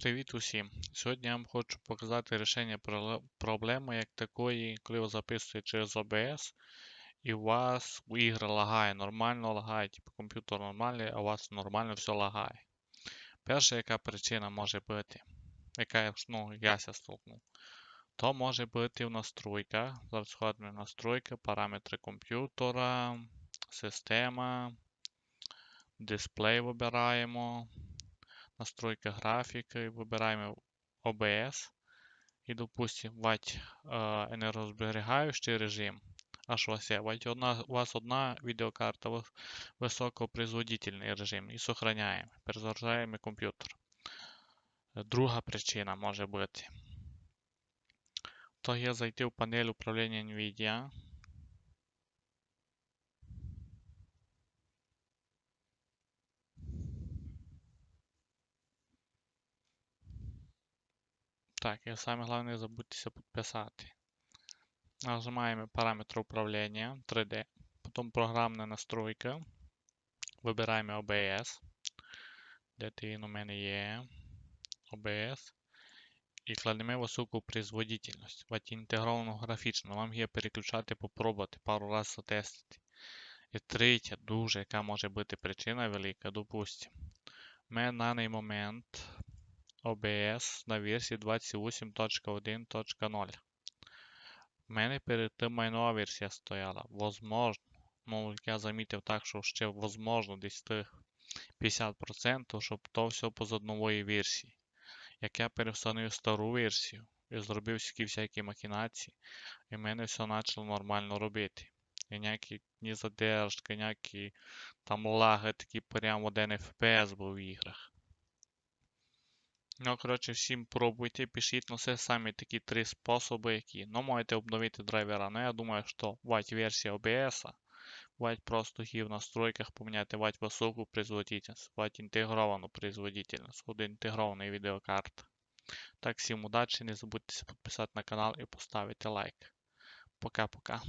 Привіт усім! Сьогодні я вам хочу показати рішення проблеми як такої, коли ви записуєте через OBS і у вас ігра лагає, нормально лагає, типу комп'ютер нормальний, а у вас нормально все лагає. Перша яка причина може бути, яка ну, я ся то може бути в настройках. Зараз настройки, параметри комп'ютера, система, дисплей вибираємо настройка графіки, вибираємо OBS і, допустимо, вать е, енергозберігаючий режим. Аж вас одна, у вас одна відеокарта вис- високопроизводительний режим і сохраняємо. Перезагружаємо комп'ютер. Друга причина може бути. То є зайти в панель управління NVIDIA. Так, і саме головне забудьтеся підписати. Нажимаємо параметри управління 3D, потім програмна настройка. Вибираємо OBS. Де він у мене є? OBS. І кладемо високу производительність. От інтегровану графічну. Вам є переключати, попробувати, пару разів затестити. І третя, дуже, яка може бути причина велика, допустимо. Мене на даний момент OBS на версії 28.1.0. У мене перед тим майнова версія стояла. Возможно. Ну, я замітив так, що ще возможно десь тих 50%, щоб то все поза нової версії. Як я перестановив стару версію і зробив всякі всякі махінації, і в мене все почало нормально робити. І ніякі ні задержки, ніякі там лаги такі прям 1 FPS був в іграх. Ну, коротше, всім пробуйте, пишіть, ну це самі такі три способи, які. Ну, можете обновити драйвера. Ну, я думаю, що вать версія OBS, вать просто в настройках поміняти, вать високу производительність, вать інтегровану производительність, один інтегрований відеокарта. Так, всім удачі, не забудьте підписати на канал і поставити лайк. Пока-пока.